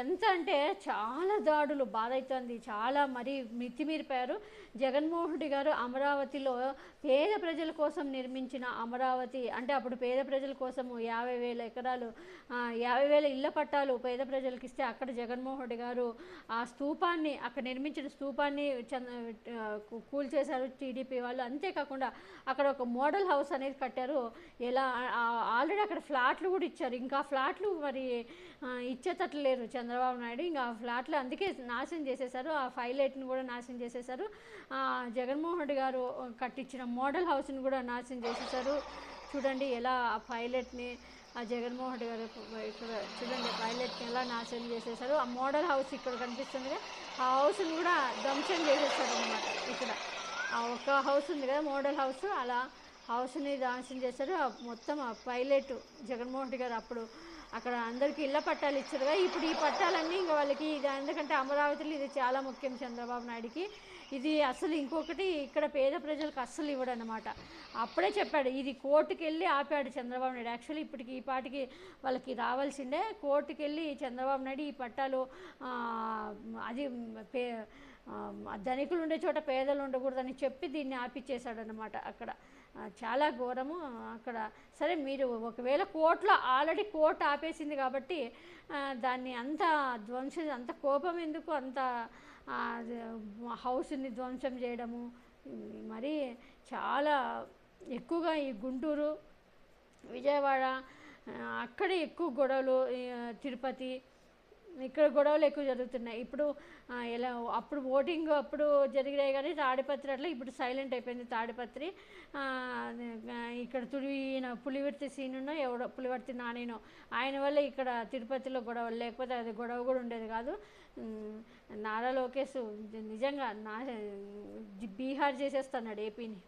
ఎంత అంటే చాలా దాడులు బాధ అవుతుంది చాలా మరీ మితిమీరిపోయారు. జగన్మోహన్ రెడ్డి గారు అమరావతిలో పేద ప్రజల కోసం నిర్మించిన అమరావతి అంటే అప్పుడు పేద ప్రజల కోసము యాభై వేల ఎకరాలు యాభై వేల ఇళ్ళ పట్టాలు పేద ప్రజలకు ఇస్తే అక్కడ జగన్మోహన్ రెడ్డి గారు ఆ స్తూపాన్ని అక్కడ నిర్మించిన స్తూపాన్ని చంద కూల్చేశారు టీడీపీ వాళ్ళు. అంతేకాకుండా అక్కడ ఒక మోడల్ హౌస్ అనేది కట్టారు. ఎలా ఆల్రెడీ అక్కడ ఫ్లాట్లు కూడా ఇచ్చారు. ఇంకా ఫ్లాట్లు మరి ఇచ్చేటట్లు లేరు చంద్రబాబు నాయుడు ఇంకా ఆ ఫ్లాట్లు అందుకే నాశనం చేసేశారు. ఆ ఫైలైట్ని కూడా నాశనం చేసేశారు. ఆ, జగన్మోహన్ రెడ్డి గారు కట్టించిన మోడల్ హౌస్ని కూడా నాశనం చేసేశారు. చూడండి ఎలా ఆ పైలట్ని ఆ జగన్మోహన్ రెడ్డి గారు ఇక్కడ చూడండి పైలట్ని ఎలా నాశనం చేసేసారు ఆ మోడల్ హౌస్ ఇక్కడ కనిపిస్తుంది కదా ఆ హౌస్ని కూడా ధ్వంసం చేసేసారు అనమాట ఇక్కడ. ఆ ఒక్క హౌస్ ఉంది కదా మోడల్ హౌస్ అలా హౌస్ని ధ్వంసం చేశారు. మొత్తం ఆ పైలట్ జగన్మోహన్ రెడ్డి గారు అప్పుడు అక్కడ అందరికీ ఇళ్ళ పట్టాలు ఇచ్చారుగా ఇప్పుడు ఈ పట్టాలన్నీ ఇంకా వాళ్ళకి ఇది ఎందుకంటే అమరావతిలో ఇది చాలా ముఖ్యం చంద్రబాబు నాయుడికి. ఇది అసలు ఇంకొకటి ఇక్కడ పేద ప్రజలకు అస్సలు ఇవ్వడనమాట అప్పుడే చెప్పాడు ఇది కోర్టుకు వెళ్ళి ఆపాడు చంద్రబాబు నాయుడు. యాక్చువల్లీ ఇప్పటికి ఈ పాటికి వాళ్ళకి రావాల్సిందే కోర్టుకు వెళ్ళి చంద్రబాబు నాయుడు ఈ పట్టాలు అది పే ధనికులు ఉండే చోట పేదలు ఉండకూడదని చెప్పి దీన్ని ఆపిచ్చేశాడనమాట అక్కడ. చాలా ఘోరము. అక్కడ సరే మీరు ఒకవేళ కోర్టులో ఆల్రెడీ కోర్టు ఆపేసింది కాబట్టి దాన్ని అంత ధ్వంసం అంత కోపం ఎందుకు అంత హౌస్ని ధ్వంసం చేయడము. మరి చాలా ఎక్కువగా ఈ గుంటూరు విజయవాడ అక్కడే ఎక్కువ గొడవలు తిరుపతి ఇక్కడ గొడవలు ఎక్కువ జరుగుతున్నాయి. ఇప్పుడు ఎలా అప్పుడు ఓటింగ్ అప్పుడు జరిగినాయి కానీ తాడిపత్రి అట్లా ఇప్పుడు సైలెంట్ అయిపోయింది తాడిపత్రి. ఇక్కడ తుడివిన పులివర్తి సీనునో ఎవడో పులివర్తి నానేనో ఆయన వల్ల ఇక్కడ తిరుపతిలో గొడవలు లేకపోతే అది గొడవ కూడా ఉండేది కాదు. నారా లోకేష్ నిజంగా నా బీహార్ చేసేస్తున్నాడు ఏపీని.